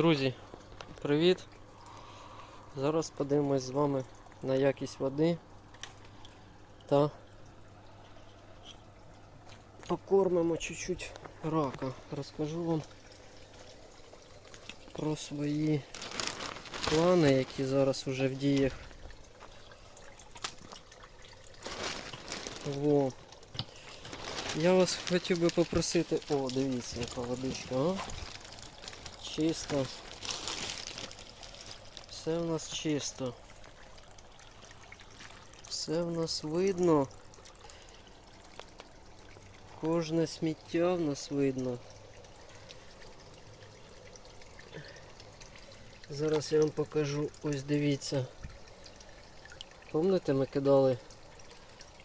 Друзі, привіт! Зараз подивимось з вами на якість води та покормимо чуть-чуть рака. Розкажу вам про свої плани, які зараз уже в діях. Во. Я вас хотів би попросити... О, дивіться, яка водичка, а? Чисто. Все в нас чисто. Все в нас видно. Кожне сміття в нас видно. Зараз я вам покажу, ось дивіться. Помните, ми кидали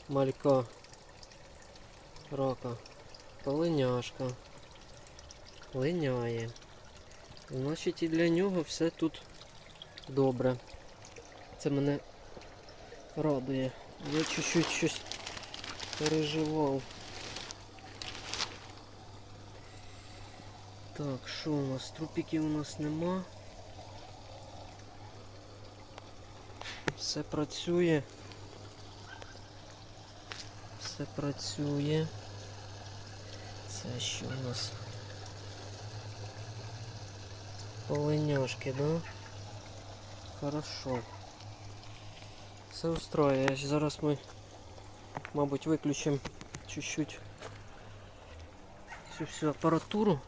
малька рака, полиняшка, линяє. Значить і для нього все тут добре. Це мене радує. Я чуть-чуть щось переживав. Так, що у нас? Трупіків у нас нема. Все працює. Все працює. Це що у нас? Полиняшки, да? Хорошо. Все устроює. Зараз ми, мабуть, виключимо чуть-чуть всю всю апаратуру.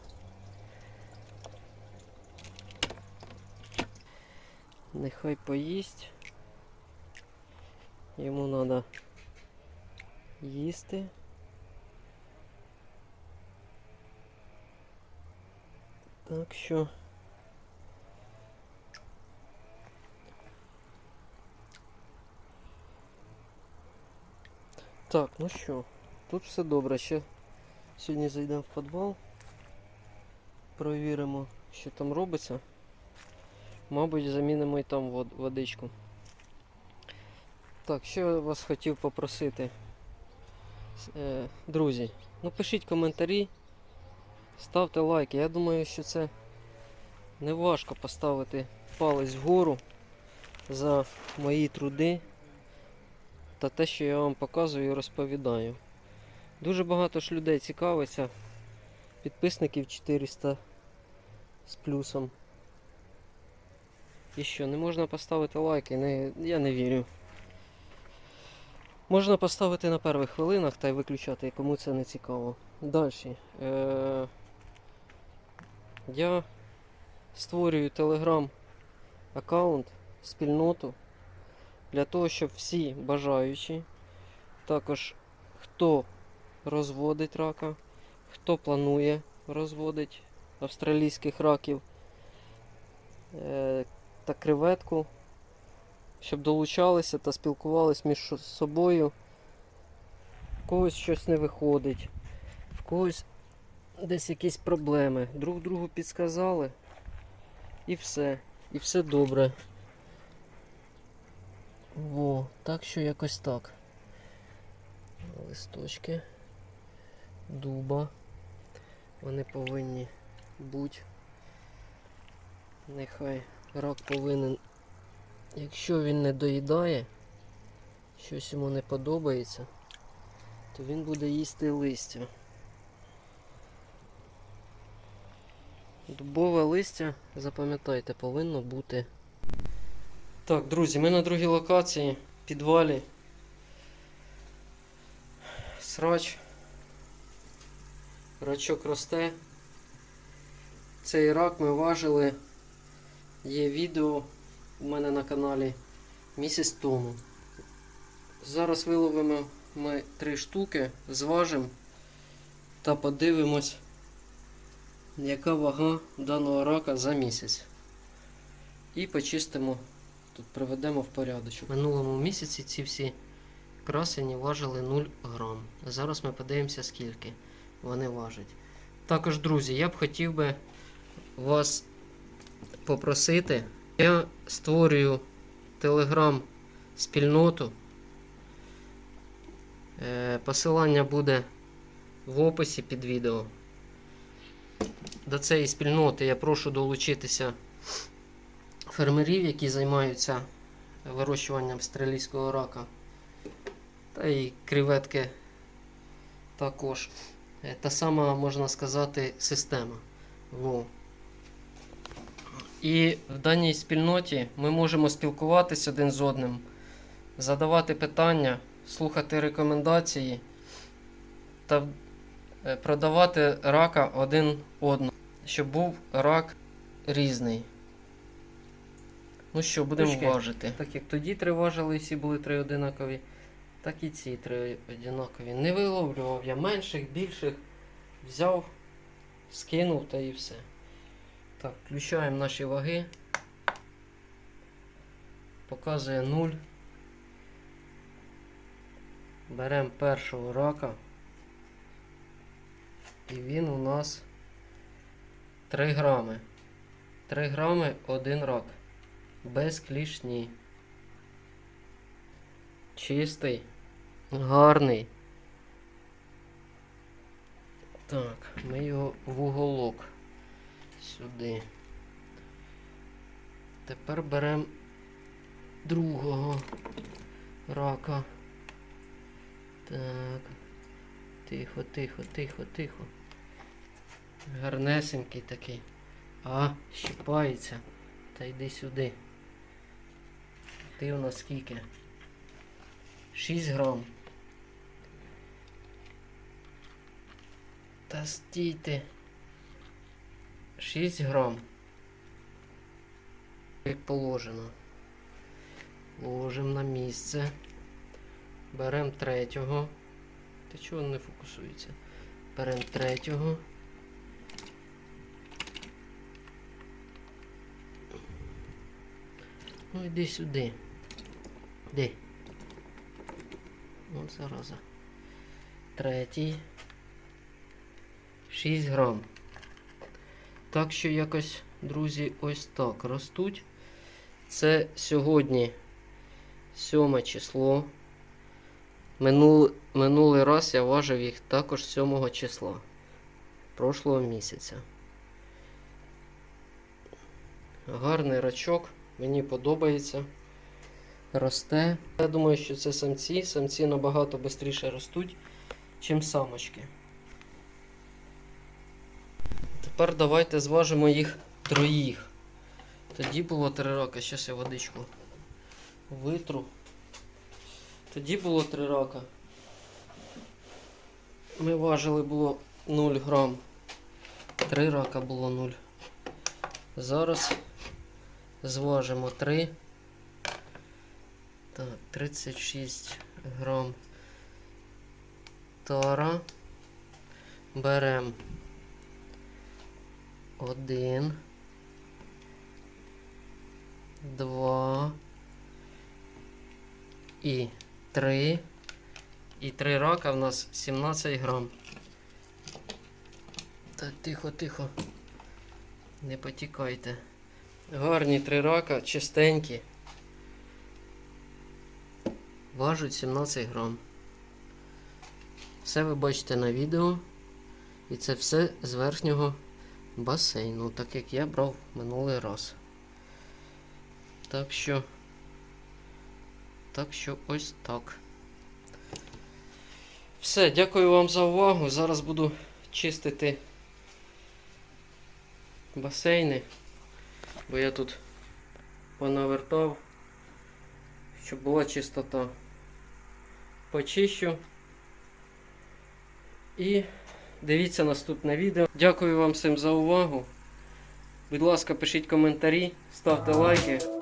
Нехай поїсть. Йому треба їсти. Так що Так, ну що, тут все добре. Ще сьогодні зайдемо в підвал. Провіримо, що там робиться. Мабуть, замінимо і там водичку. Так, що я вас хотів попросити. Е, друзі, ну пишіть коментарі, ставте лайки. Я думаю, що це не важко поставити палець вгору за мої труди та те, що я вам показую і розповідаю. Дуже багато ж людей цікавиться. Підписників 400 з плюсом. І що, не можна поставити лайки? Не, я не вірю. Можна поставити на перших хвилинах та й виключати, кому це не цікаво. Далі. Е- я створюю телеграм аккаунт, спільноту для того, щоб всі бажаючі, також хто розводить рака, хто планує розводить австралійських раків е, та креветку, щоб долучалися та спілкувалися між собою. В когось щось не виходить, в когось десь якісь проблеми. Друг другу підсказали і все. І все добре. Во, так що якось так. Листочки дуба. Вони повинні бути. Нехай рак повинен, якщо він не доїдає, щось йому не подобається, то він буде їсти листя. Дубове листя, запам'ятайте, повинно бути. Так, друзі, ми на другій локації, підвалі. Срач. Рачок росте. Цей рак ми важили. Є відео у мене на каналі місяць тому. Зараз виловимо ми три штуки, зважимо та подивимось, яка вага даного рака за місяць. І почистимо Тут приведемо в порядочок. Минулому місяці ці всі красені важили 0 грам. Зараз ми подивимося, скільки вони важать. Також, друзі, я б хотів би вас попросити. Я створюю телеграм-спільноту. Е, Посилання буде в описі під відео. до цієї спільноти я прошу долучитися фермерів, які займаються вирощуванням австралійського рака. Та й креветки також. Е, Та сама, можна сказати, система. Во. І в даній спільноті ми можемо спілкуватися один з одним, задавати питання, слухати рекомендації та е, продавати рака один одному, щоб був рак різний. Ну що, будемо Точки. важити. Так як тоді три важили, всі були три одинакові, так і ці три одинакові. Не виловлював я менших, більших. Взяв, скинув та і все. Так, включаємо наші ваги. Показує 0. Беремо першого рака. І він у нас 3 грами. 3 грами один рак. Без клішні. Чистий. Гарний. Так, ми його в уголок. Сюди. Тепер беремо другого рака. Так. Тихо, тихо, тихо, тихо. Гарнесенький такий. А, щипається. Та йди сюди. Ти у нас скільки? 6 грам. Та стійте. 6 грам. Як положено. Ложимо на місце. Беремо третього. Та чого він не фокусується? Беремо третього. Ну йди сюди. Де? От зараза. Третій. 6 грам. Так що якось, друзі, ось так ростуть. Це сьогодні 7 число. Минул, минулий раз я важив їх також 7 числа прошлого місяця. Гарний рачок, мені подобається. Росте. Я думаю, що це самці. Самці набагато швидше ростуть, чим самочки. Тепер давайте зважимо їх троїх. Тоді було три роки. Зараз я водичку витру. Тоді було три рака. Ми важили було 0 грам. Три рака було 0. Зараз зважимо 3. Так, 36 грам тара. Беремо один, два і три. І три рака в нас 17 грам. Так, тихо, тихо. Не потікайте. Гарні три рака, чистенькі. Важуть 17 грам. Все ви бачите на відео. І це все з верхнього басейну, так як я брав минулий раз. Так що. Так що ось так. Все, дякую вам за увагу. Зараз буду чистити басейни, бо я тут понавертав, щоб була чистота. Почищу. І дивіться наступне відео. Дякую вам всім за увагу. Будь ласка, пишіть коментарі, ставте лайки.